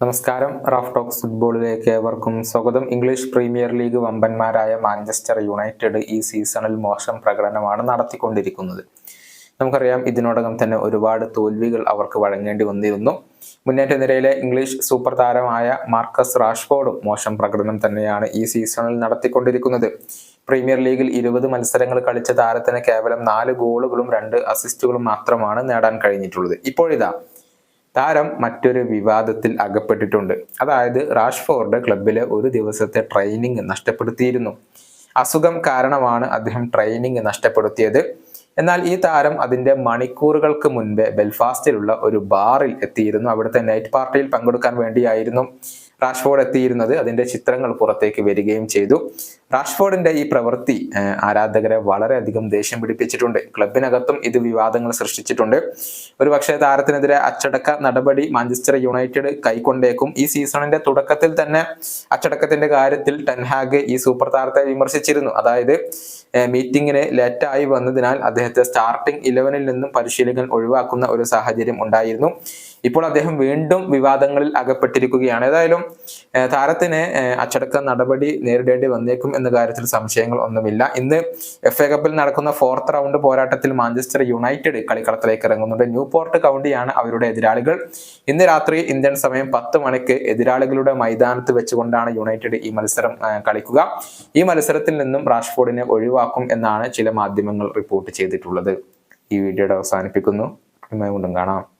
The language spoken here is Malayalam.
നമസ്കാരം. റാഫ് ടോക്സ് ഫുട്ബോളിലേക്ക് ഏവർക്കും സ്വാഗതം. ഇംഗ്ലീഷ് പ്രീമിയർ ലീഗ് വമ്പന്മാരായ മാഞ്ചസ്റ്റർ യുണൈറ്റഡ് ഈ സീസണിൽ മോശം പ്രകടനമാണ് നടത്തിക്കൊണ്ടിരിക്കുന്നത്. നമുക്കറിയാം ഇതിനോടകം തന്നെ ഒരുപാട് തോൽവികൾ അവർക്ക് വഴങ്ങേണ്ടി വന്നിരുന്നു. മുന്നേറ്റ നിരയിലെ ഇംഗ്ലീഷ് സൂപ്പർ താരമായ മാർക്കസ് റാഷ്ഫോർഡും മോശം പ്രകടനം തന്നെയാണ് ഈ സീസണിൽ നടത്തിക്കൊണ്ടിരിക്കുന്നത്. പ്രീമിയർ ലീഗിൽ ഇരുപത് മത്സരങ്ങൾ കളിച്ച താരത്തിന് കേവലം നാല് ഗോളുകളും രണ്ട് അസിസ്റ്റുകളും മാത്രമാണ് നേടാൻ കഴിഞ്ഞിട്ടുള്ളത്. ഇപ്പോഴിതാ താരം മറ്റൊരു വിവാദത്തിൽ അകപ്പെട്ടിട്ടുണ്ട്. അതായത് റാഷ്ഫോർഡ് ക്ലബിലെ ഒരു ദിവസത്തെ ട്രെയിനിങ് നഷ്ടപ്പെടുത്തിയിരുന്നു. അസുഖം കാരണമാണ് അദ്ദേഹം ട്രെയിനിങ് നഷ്ടപ്പെടുത്തിയത്. എന്നാൽ ഈ താരം അതിന്റെ മണിക്കൂറുകൾക്ക് മുൻപേ ബെൽഫാസ്റ്റിലുള്ള ഒരു ബാറിൽ എത്തിയിരുന്നു. അവിടുത്തെ നൈറ്റ് പാർട്ടിയിൽ പങ്കെടുക്കാൻ വേണ്ടിയായിരുന്നു. റാഷ്ഫോർഡ് എത്തിയിരുന്നത് അതിന്റെ ചിത്രങ്ങൾ പുറത്തേക്ക് വരികയും ചെയ്തു. റാഷ്ഫോർഡിന്റെ ഈ പ്രവൃത്തി ആരാധകരെ വളരെയധികം ദേഷ്യം പിടിപ്പിച്ചിട്ടുണ്ട്. ക്ലബിനകത്തും ഇത് വിവാദങ്ങൾ സൃഷ്ടിച്ചിട്ടുണ്ട്. ഒരുപക്ഷെ താരത്തിനെതിരെ അച്ചടക്ക നടപടി മാഞ്ചസ്റ്റർ യുണൈറ്റഡ് കൈക്കൊണ്ടേക്കും. ഈ സീസണിന്റെ തുടക്കത്തിൽ തന്നെ അച്ചടക്കത്തിന്റെ കാര്യത്തിൽ ടെൻഹാഗ് ഈ സൂപ്പർ താരത്തെ വിമർശിച്ചിരുന്നു. അതായത് മീറ്റിംഗിന് ലേറ്റായി വന്നതിനാൽ അദ്ദേഹത്തെ സ്റ്റാർട്ടിംഗ് ഇലവനിൽ നിന്നും പരിശീലകൻ ഒഴിവാക്കുന്ന ഒരു സാഹചര്യം ഉണ്ടായിരുന്നു. ഇപ്പോൾ അദ്ദേഹം വീണ്ടും വിവാദങ്ങളിൽ അകപ്പെട്ടിരിക്കുകയാണ്. ഏതായാലും താരത്തിന് അച്ചടക്ക നടപടി നേരിടേണ്ടി വന്നേക്കും എന്ന കാര്യത്തിൽ സംശയങ്ങൾ ഒന്നുമില്ല. ഇന്ന് എഫ് എ കപ്പിൽ നടക്കുന്ന ഫോർത്ത് റൗണ്ട് പോരാട്ടത്തിൽ മാഞ്ചസ്റ്റർ യുണൈറ്റഡ് കളിക്കളത്തിലേക്ക് ഇറങ്ങുന്നുണ്ട്. ന്യൂപോർട്ട് കൗണ്ടിയാണ് അവരുടെ എതിരാളികൾ. ഇന്ന് രാത്രി ഇന്ത്യൻ സമയം പത്ത് മണിക്ക് എതിരാളികളുടെ മൈതാനത്ത് വെച്ചുകൊണ്ടാണ് യുണൈറ്റഡ് ഈ മത്സരം കളിക്കുക. ഈ മത്സരത്തിൽ നിന്നും റാഷ്ഫോർഡിനെ ഒഴിവാക്കും എന്നാണ് ചില മാധ്യമങ്ങൾ റിപ്പോർട്ട് ചെയ്തിട്ടുള്ളത്. ഈ വീഡിയോയുടെ അവസാനിപ്പിക്കുന്നു. കൊണ്ടും കാണാം.